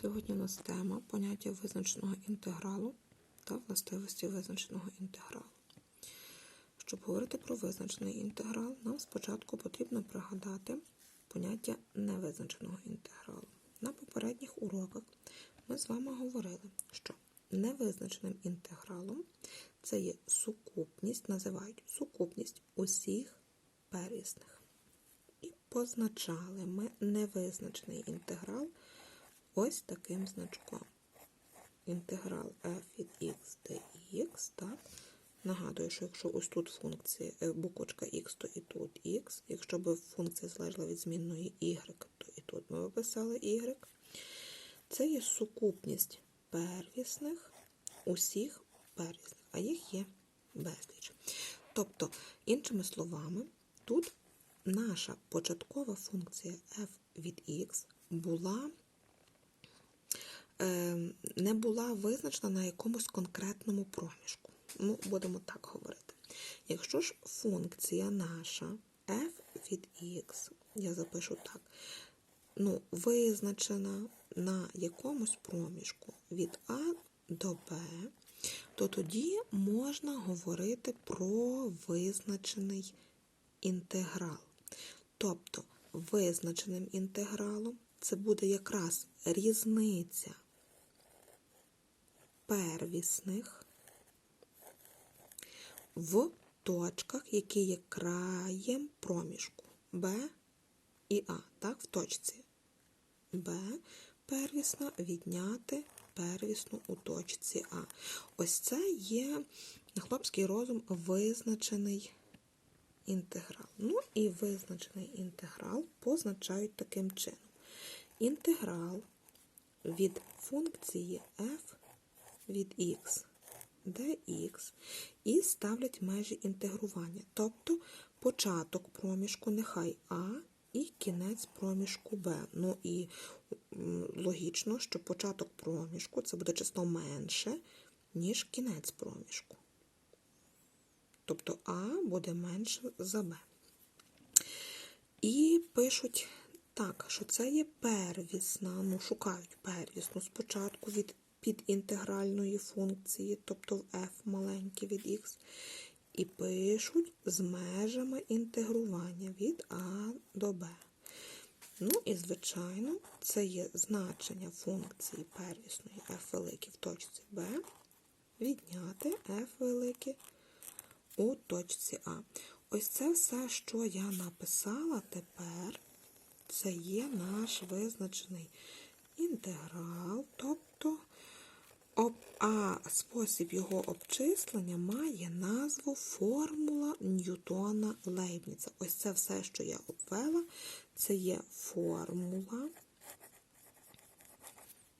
Сьогодні у нас тема поняття визначеного інтегралу та властивості визначеного інтегралу. Щоб говорити про визначений інтеграл, нам спочатку потрібно пригадати поняття невизначеного інтегралу. На попередніх уроках ми з вами говорили, що невизначеним інтегралом це є сукупність, називають сукупність усіх первісних. І позначали ми невизначений інтеграл ось таким значком. Інтеграл f від x dx, так? Нагадую, що якщо ось тут функція е, буквочка x, то і тут x. Якщо б функція залежала від змінної y, то і тут ми виписали y. Це є сукупність первісних усіх первісних, а їх є безліч. Тобто, іншими словами, тут наша початкова функція f від x була не була визначена на якомусь конкретному проміжку. Ну, будемо так говорити. Якщо ж функція наша f від x, я запишу так, ну, визначена на якомусь проміжку від А до Б, то тоді можна говорити про визначений інтеграл. Тобто визначеним інтегралом це буде якраз різниця первісних в точках, які є краєм проміжку Б і А, так, в точці Б первісна відняти первісну у точці А. Ось це є хлопський розум визначений інтеграл. Ну і визначений інтеграл позначають таким чином. Інтеграл від функції f від x dx і ставлять межі інтегрування. Тобто початок проміжку нехай А і кінець проміжку Б. Ну і логічно, що початок проміжку це буде число менше, ніж кінець проміжку. Тобто А буде менше за Б. І пишуть так, що це є первісна, ну, шукають первісну спочатку від підінтегральної функції, тобто в f маленьке від x, і пишуть з межами інтегрування від А до Б. Ну і, звичайно, це є значення функції первісної f велике в точці Б, відняти f велике у точці А. Ось це все, що я написала тепер, це є наш визначений інтеграл, тобто об- а спосіб його обчислення має назву формула Ньютона Лейбніца. Ось це все, що я обвела, це є формула.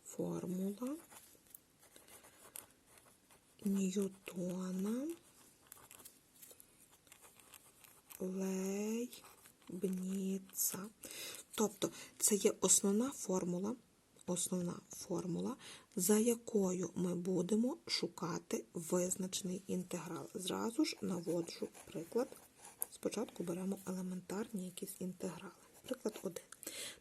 Формула Ньютона Лейбніца. Тобто це є основна формула, основна формула, за якою ми будемо шукати визначений інтеграл. Зразу ж наводжу приклад. Спочатку беремо елементарні якісь інтеграли. Приклад 1.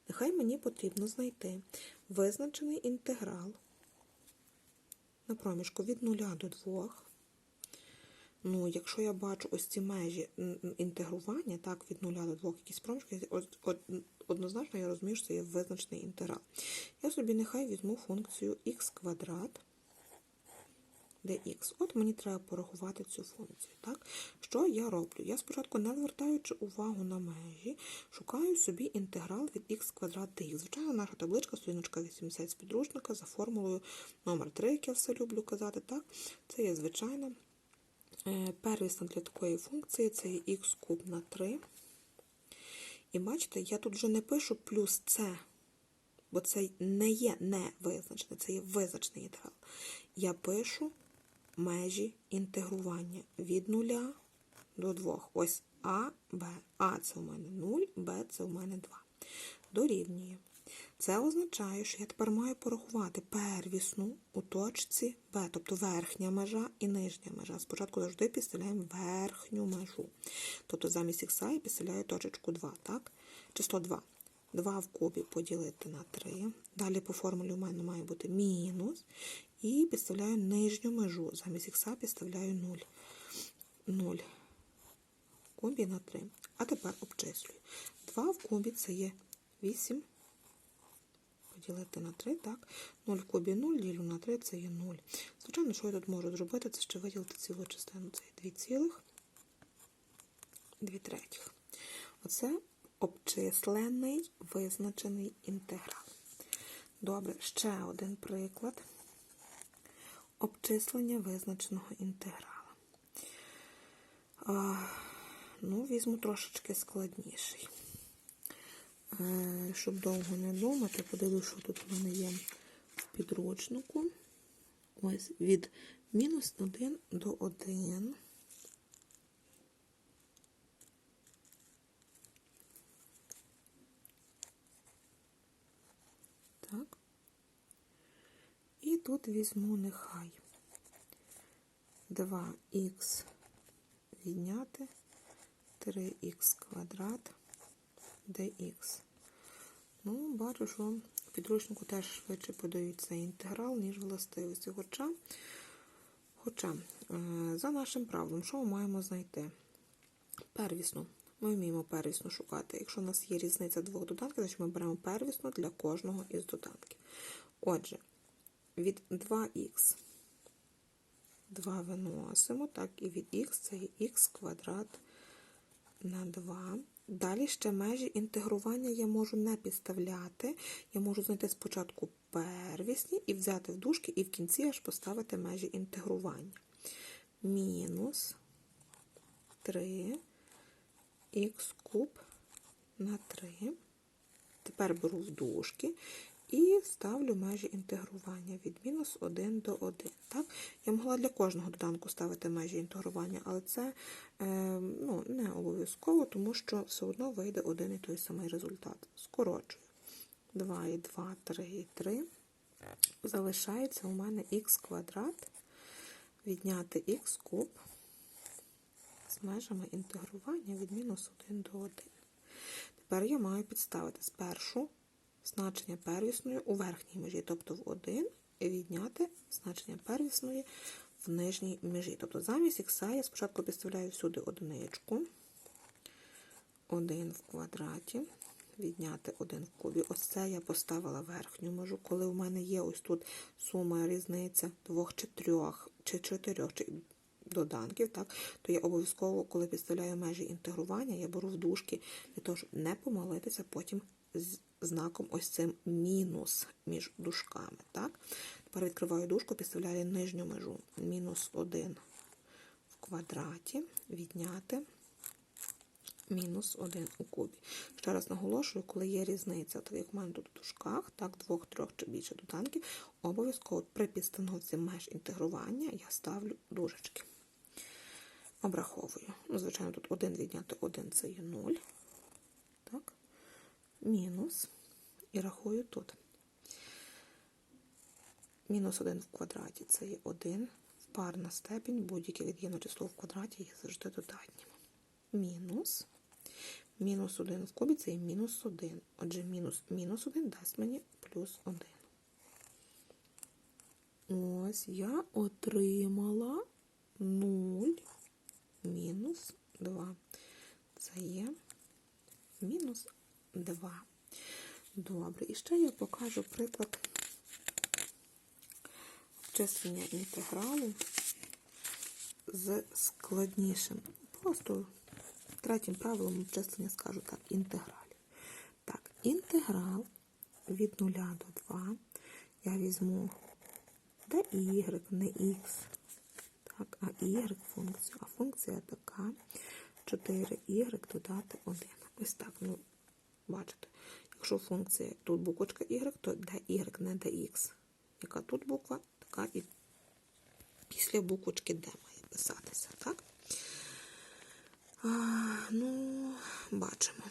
Нехай мені потрібно знайти визначений інтеграл на проміжку від 0 до 2. Ну, якщо я бачу ось ці межі інтегрування, так, від 0 до 2 якісь проміжки, од- од- однозначно я розумію, що це є визначений інтеграл. Я собі нехай візьму функцію х квадрат dx. От мені треба порахувати цю функцію. Так? Що я роблю? Я спочатку, не звертаючи увагу на межі, шукаю собі інтеграл від х квадрат dx. Звичайно, наша табличка, сторіночка 80 з підручника за формулою номер 3 як я все люблю казати. Так? Це є звичайно Е, Первісна для такої функції це х куб на 3. І бачите, я тут вже не пишу плюс c, бо це не є не визначене, це є визначений інтеграл. Я пишу межі інтегрування від 0 до 2. Ось А, Б. А це у мене 0, Б це у мене 2. Дорівнює. Це означає, що я тепер маю порахувати первісну у точці Б, тобто верхня межа і нижня межа. Спочатку завжди підставляємо верхню межу. Тобто замість х я підставляю точечку 2, так? Число 2. 2 в кубі поділити на 3. Далі по формулі у мене має бути мінус. І підставляю нижню межу. Замість х підставляю 0. 0 в кубі на 3. А тепер обчислюю. 2 в кубі це є 8. Поділити на 3, так. 0 в кубі 0, ділю на 3, це є 0. Звичайно, що я тут можу зробити, це ще виділити цілу частину. Це є 2 цілих, 2 третіх. Оце обчислений визначений інтеграл. Добре, ще один приклад обчислення визначеного інтеграла. Ну, візьму трошечки складніший. Е, щоб довго не думати, подивлюсь, що тут у мене є в підручнику. Ось від мінус 1 до 1. Так. І тут візьму нехай 2х відняти 3х квадрат dx. Ну, бачу, що в підручнику теж швидше подають цей інтеграл, ніж властивості. Хоча, хоча е, за нашим правилом, що ми маємо знайти? Первісну. Ми вміємо первісну шукати. Якщо у нас є різниця двох доданків, значить ми беремо первісну для кожного із доданків. Отже, від 2х 2 виносимо, так, і від х це є х квадрат на 2. Далі ще межі інтегрування я можу не підставляти. Я можу знайти спочатку первісні і взяти в дужки, і в кінці аж поставити межі інтегрування. Мінус 3 х куб на 3. Тепер беру в дужки і ставлю межі інтегрування від мінус 1 до 1. Так? Я могла для кожного доданку ставити межі інтегрування, але це е, ну, не обов'язково, тому що все одно вийде один і той самий результат. Скорочую. 2 і 2, 3 і 3. Залишається у мене х квадрат, відняти х куб з межами інтегрування від мінус 1 до 1. Тепер я маю підставити спершу значення первісної у верхній межі, тобто в 1, і відняти значення первісної в нижній межі. Тобто замість х я спочатку підставляю всюди одиничку. 1 в квадраті, відняти 1 в кубі. Ось це я поставила верхню межу. Коли у мене є ось тут сума різниця двох чи трьох, чи чотирьох чи доданків, так, то я обов'язково, коли підставляю межі інтегрування, я беру в дужки для того, щоб не помилитися потім з знаком ось цим мінус між дужками. Так? Тепер відкриваю дужку, підставляю нижню межу. Мінус 1 в квадраті, відняти мінус 1 у кубі. Ще раз наголошую, коли є різниця, так як в мене тут у дужках, так, двох, трьох чи більше доданків, обов'язково при підстановці меж інтегрування я ставлю дужечки. Обраховую. Ну, Звичайно, тут 1 відняти 1 це є 0. Мінус, і рахую тут. Мінус 1 в квадраті це є 1. Парна степінь, будь-яке від'ємне число в квадраті є завжди додатнім. Мінус. Мінус 1 в кубі це є мінус 1. Отже, мінус мінус 1 дасть мені плюс 1. Ось я отримала 0 мінус 2. Це є мінус 2. Добре, і ще я покажу приклад обчислення інтегралу з складнішим. Просто третім правилом обчислення скажу так, інтегралів. Так, інтеграл від 0 до 2 я візьму dy, не x, так, а y функцію. А функція така 4y додати 1. Ось так. ну, Бачите, якщо функція тут буквочка y, то dy не dx. Яка тут буква, така і після буквочки D має писатися, так? А, Ну, бачимо.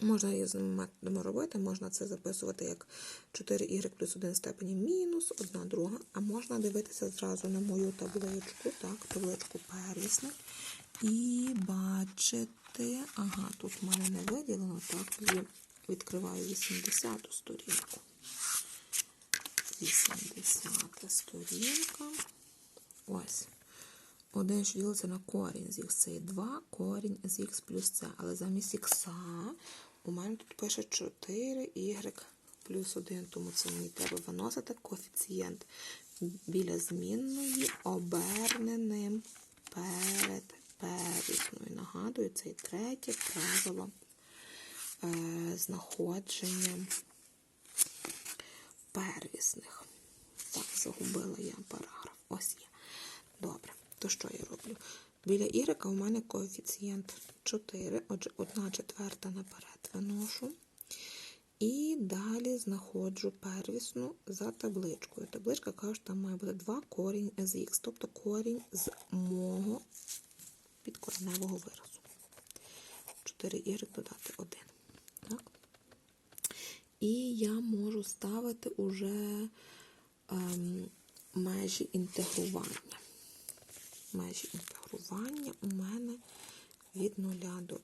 Можна її з методами робити, можна це записувати як 4y плюс 1 степені мінус, одна друга, а можна дивитися зразу на мою табличку, так, табличку первісних, і бачити, ага, тут в мене не виділено, так, відкриваю 80-ту сторінку. 80-та сторінка. Ось. Один, що ділиться на корінь з х, це є 2, корінь з х плюс c. Але замість х у мене тут пише 4y плюс 1, тому це мені треба виносити коефіцієнт біля змінної оберненим перед первісною. Нагадую, це і третє правило е, знаходження первісних. Так, загубила я параграф. Ось є. Добре. То що я роблю? Біля y у мене коефіцієнт 4, отже, 1 четверта наперед виношу. І далі знаходжу первісну за табличкою. Табличка каже, що там має бути 2 корінь з х, тобто корінь з мого підкореневого виразу. 4y додати 1. Так? І я можу ставити уже ем, межі інтегрування. Межі інтегрування у мене від 0 до 2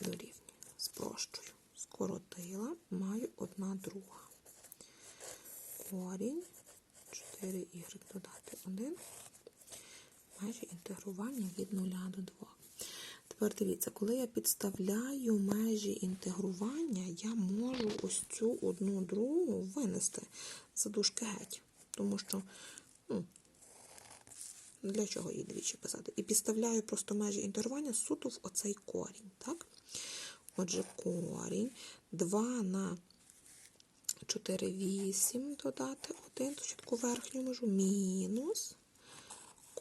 дорівнює. Спрощую. Скоротила, маю 1 друга. Корінь 4y додати 1. Межі інтегрування від 0 до 2. Тепер дивіться, коли я підставляю межі інтегрування, я можу ось цю одну другу винести за дужки геть. Тому що, ну, для чого її двічі писати? І підставляю просто межі інтегрування суто в оцей корінь. так? Отже, корінь 2 на 4, 8 додати 1, спочатку верхню межу, мінус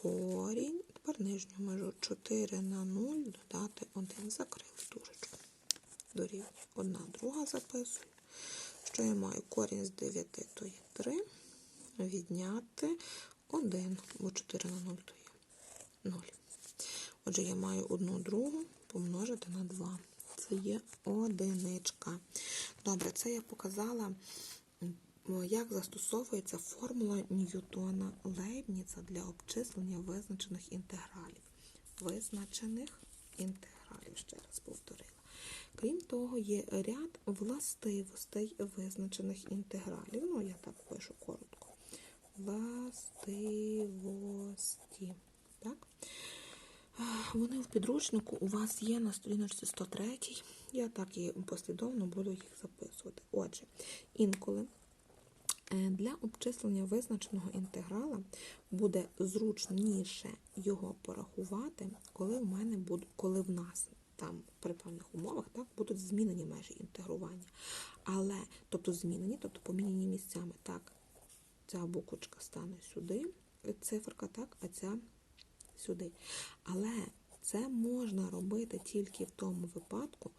корінь, тепер нижню межу 4 на 0 додати 1, закрили дужечку. Дорівнює. Одна друга записую. Що я маю? Корінь з 9, то є 3. Відняти 1, бо 4 на 0 то є 0. Отже, я маю одну другу помножити на 2. Це є одиничка. Добре, це я показала, як застосовується формула Ньютона Лейбніца для обчислення визначених інтегралів. Визначених інтегралів, ще раз повторила. Крім того, є ряд властивостей визначених інтегралів. Ну, я так пишу коротко. Властивості. Так? Вони в підручнику у вас є на сторіночці 103. Я так і послідовно буду їх записувати. Отже, інколи для обчислення визначеного інтеграла буде зручніше його порахувати, коли в мене буде, коли в нас там при певних умовах так, будуть змінені межі інтегрування. Але, тобто змінені, тобто помінені місцями, так, ця буквочка стане сюди, циферка, так, а ця сюди. Але це можна робити тільки в тому випадку,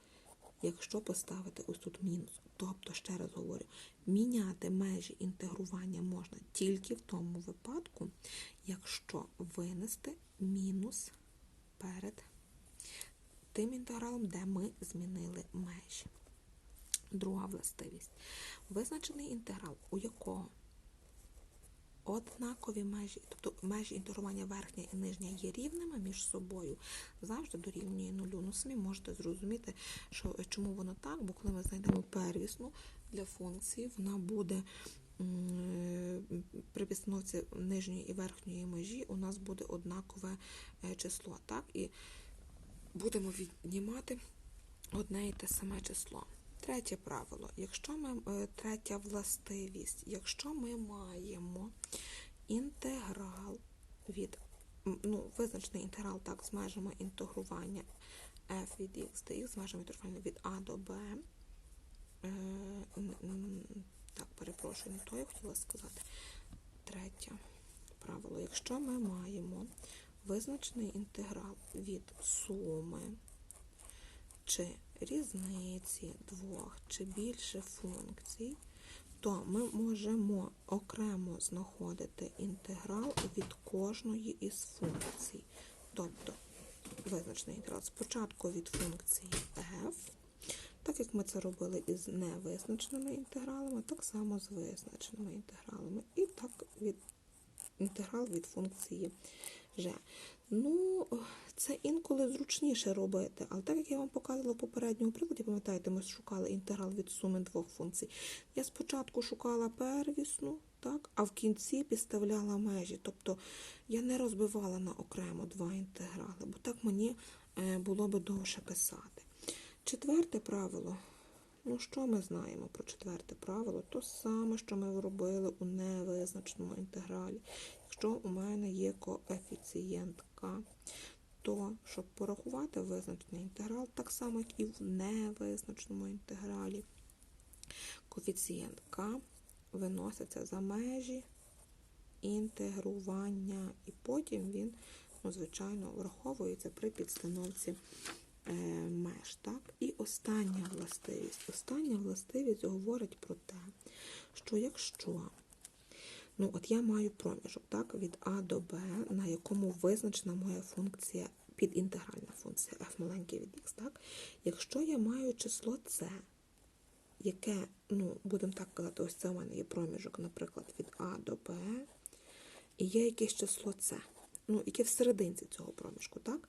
якщо поставити ось тут мінус. Тобто, ще раз говорю, міняти межі інтегрування можна тільки в тому випадку, якщо винести мінус перед тим інтегралом, де ми змінили межі. Друга властивість. Визначений інтеграл, у якого однакові межі, тобто межі інтегрування верхня і нижня є рівними між собою, завжди дорівнює нулю. Ну, самі можете зрозуміти, що, чому воно так, бо коли ми знайдемо первісну для функції, вона буде при підстановці нижньої і верхньої межі у нас буде однакове е, число. так, І будемо віднімати одне і те саме число. Третє правило. Якщо ми, е, Третя властивість. Якщо ми маємо інтеграл від, ну, визначений інтеграл так, з межами інтегрування f від x до x, з межами інтегрування від a до b, е, так, перепрошую, не то я хотіла сказати. Третє правило. Якщо ми маємо визначений інтеграл від суми чи різниці двох чи більше функцій, то ми можемо окремо знаходити інтеграл від кожної із функцій. Тобто визначений інтеграл спочатку від функції f, так як ми це робили із невизначеними інтегралами, так само з визначеними інтегралами. І так від інтеграл від функції Ж. Ну, це інколи зручніше робити, але так як я вам показувала в попередньому прикладі, пам'ятаєте, ми шукали інтеграл від суми двох функцій. Я спочатку шукала первісну, так, а в кінці підставляла межі. Тобто я не розбивала на окремо два інтеграли, бо так мені е, було би довше писати. Четверте правило. Ну, що ми знаємо про четверте правило? То саме, що ми робили у невизначеному інтегралі. Якщо у мене є коефіцієнт k, то щоб порахувати визначений інтеграл, так само, як і в невизначеному інтегралі, коефіцієнт k виноситься за межі інтегрування, і потім він, ну, звичайно, враховується при підстановці е, меж. Так? І остання властивість. Остання властивість говорить про те, що якщо Ну, от я маю проміжок так, від А до Б, на якому визначена моя функція, підінтегральна функція f маленький від x. Так? Якщо я маю число С, яке, ну, будемо так казати, ось це у мене є проміжок, наприклад, від А до Б, і є якесь число С, ну, яке всерединці цього проміжку, так?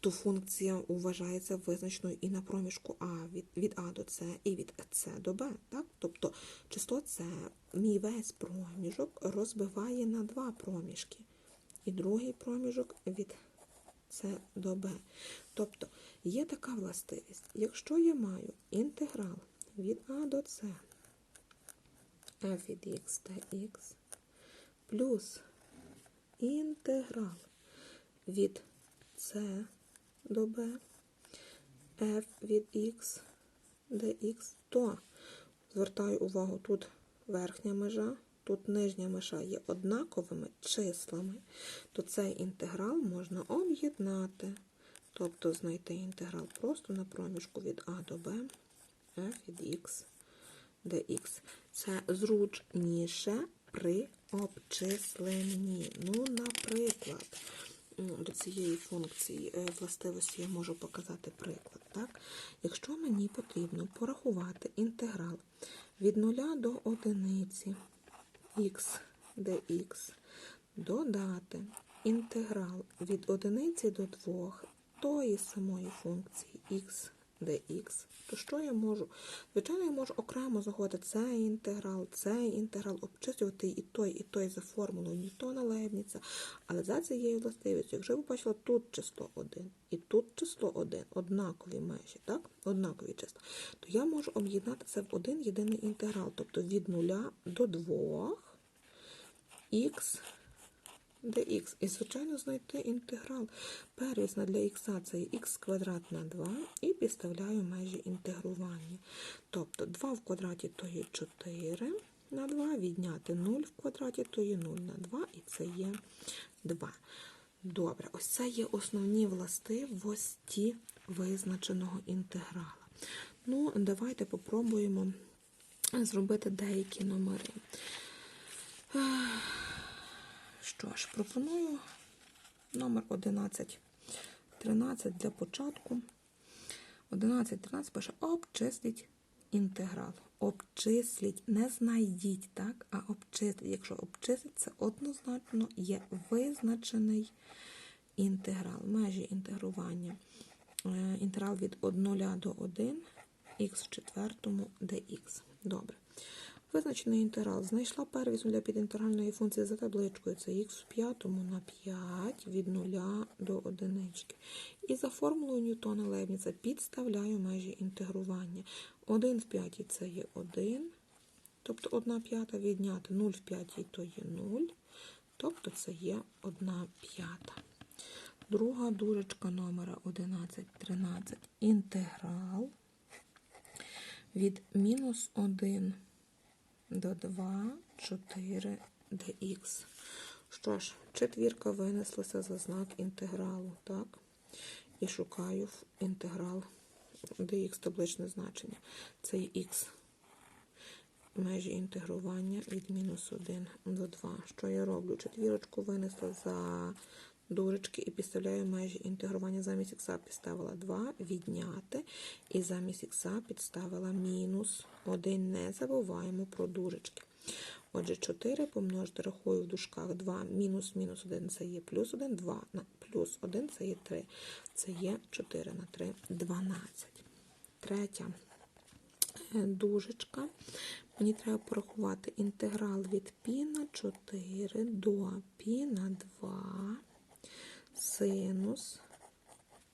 То функція вважається визначеною і на проміжку А від, від А до С і від С до Б. Так? Тобто число С, мій весь проміжок розбиває на два проміжки. І другий проміжок від С до Б. Тобто є така властивість. Якщо я маю інтеграл від А до С f від x dx плюс інтеграл від С до b f від x dx, то звертаю увагу, тут верхня межа, тут нижня межа є однаковими числами, то цей інтеграл можна об'єднати, тобто знайти інтеграл просто на проміжку від а до b f від x dx. Це зручніше при обчисленні. Ну, наприклад, до цієї функції е, властивості я можу показати приклад. Так? Якщо мені потрібно порахувати інтеграл від 0 до 1 x dx, додати інтеграл від 1 до 2 тої самої функції x dx, то що я можу? Звичайно, я можу окремо заходити цей інтеграл, цей інтеграл, обчислювати і той, і той за формулою Ньютона Лейбніца. Але за цією властивістю, якщо ви бачили тут число 1 і тут число 1, однакові межі, так? однакові числа, то я можу об'єднати це в один єдиний інтеграл, тобто від 0 до 2 х dx. І, звичайно, знайти інтеграл. Первісна для х це х квадрат на 2 і підставляю межі інтегрування. Тобто 2 в квадраті то є 4 на 2, відняти 0 в квадраті то є 0 на 2, і це є 2. Добре, ось це є основні властивості визначеного інтеграла. Ну, давайте попробуємо зробити деякі номери. Що ж, пропоную номер 11, 13 для початку. 11, 13 пише обчисліть інтеграл. Обчисліть, не знайдіть, так, а обчисліть. Якщо обчисліть, це однозначно є визначений інтеграл. Межі інтегрування. Е, інтеграл від 0 до 1, х в четвертому dx. Добре. Визначений інтеграл. Знайшла первісну для підінтегральної функції за табличкою. Це х в п'ятому на 5 від 0 до 1. І за формулою Ньютона Лейбніца підставляю межі інтегрування. 1 в 5 це є 1. Тобто 1 п'ята відняти 0 в 5 то є 0. Тобто це є 1 п'ята. Друга дужечка номера 11, 13. Інтеграл від мінус 1 до 2, 4 dx. Що ж, четвірка винеслася за знак інтегралу, так? І шукаю інтеграл dx табличне значення. Це є х. Межі інтегрування від мінус 1 до 2. Що я роблю? Четвірочку винесла за дужечки і підставляю межі інтегрування. Замість х підставила 2, відняти. І замість х підставила мінус 1. Не забуваємо про дужечки. Отже, 4 помножити, рахую в дужках 2, мінус мінус 1 це є плюс 1, 2 на плюс 1 це є 3. Це є 4 на 3, 12. Третя е, дужечка. Мені треба порахувати інтеграл від π на 4 до π на 2 синус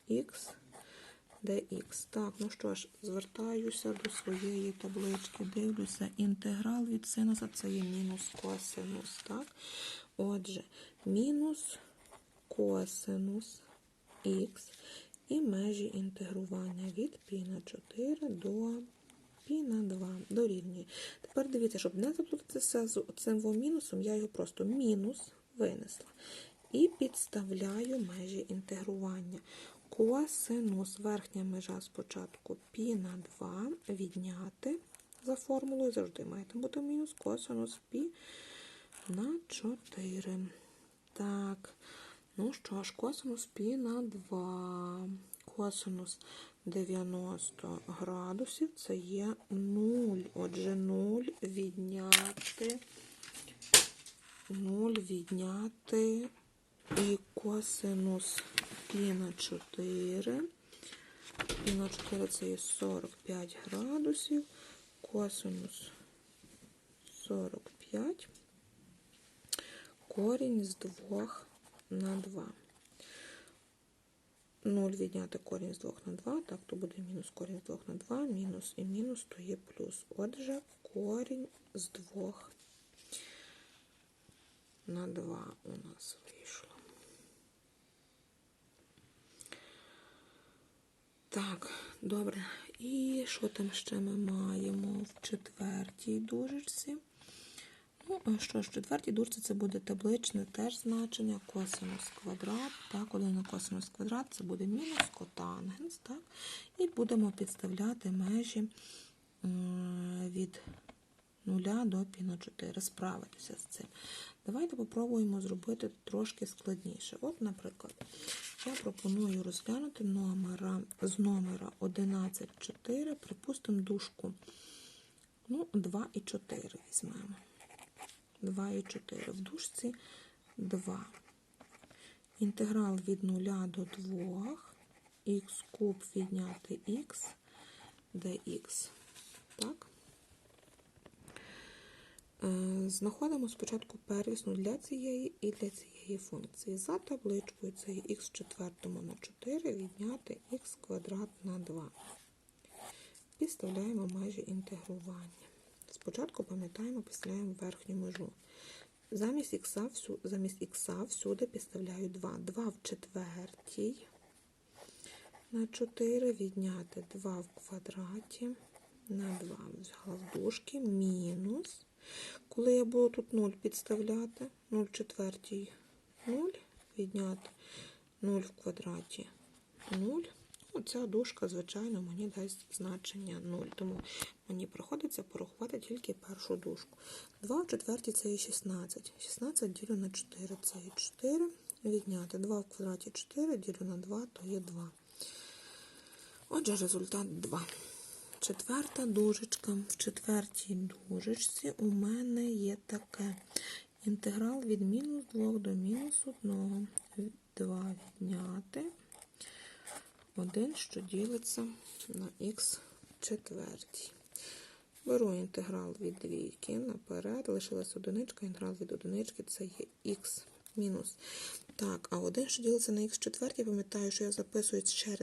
х dx. Так, ну що ж, звертаюся до своєї таблички, дивлюся, інтеграл від синуса це є мінус косинус. Так? Отже, мінус косинус х і межі інтегрування від π на 4 до π на 2 дорівнює. Тепер дивіться, щоб не заплутатися з цим мінусом, я його просто мінус винесла І підставляю межі інтегрування. Косинус, верхня межа спочатку π на 2 відняти за формулою, завжди має там бути мінус косинус π на 4. Так, ну що ж, косинус π на 2. Косинус 90 градусів це є 0. Отже, 0 відняти, 0 відняти і косинус π на 4. Пі на 4 це є 45 градусів. Косинус 45. Корінь з 2 на 2. 0 відняти корінь з 2 на 2, так, то буде мінус корінь з 2 на 2, мінус і мінус, то є плюс. Отже, корінь з 2 на 2 у нас вийшло. Так, добре. І що там ще ми маємо в четвертій дужечці? Ну, що ж, в четвертій дужці це буде табличне теж значення косинус квадрат. Так, коли на косинус квадрат це буде мінус котангенс. Так? І будемо підставляти межі від 0 до пі на 4, справитися з цим. Давайте попробуємо зробити трошки складніше. От, наприклад, я пропоную розглянути номера, з номера 11,4, припустимо, дужку. Ну, 2 і 4 візьмемо. 2 і 4. В дужці 2. Інтеграл від 0 до 2, х куб відняти х, dx. Так? Е, Знаходимо спочатку первісну для цієї і для цієї функції. За табличкою це х в четвертому на 4 відняти х квадрат на 2. Підставляємо межі інтегрування. Спочатку пам'ятаємо, підставляємо верхню межу. Замість х замість х всюди підставляю 2. 2 в четвертій на 4 відняти 2 в квадраті на 2. Взяла в дужки мінус. Коли я буду тут 0 підставляти, 0 четвертій 0, відняти 0 в квадраті 0. Оця дужка, звичайно, мені дасть значення 0. Тому мені приходиться порахувати тільки першу дужку. 2 в четвертій це є 16. 16 ділю на 4 це є 4. Відняти 2 в квадраті 4, ділю на 2, то є 2. Отже, результат 2. Четверта дужечка. В четвертій дужечці у мене є таке. Інтеграл від мінус 2 до мінус 1. 2 відняти. 1, що ділиться на х четвертій. Беру інтеграл від двійки наперед, лишилась одиничка, інтеграл від одинички це є х мінус. Так, а 1, що ділиться на х четвертій, пам'ятаю, що я записую через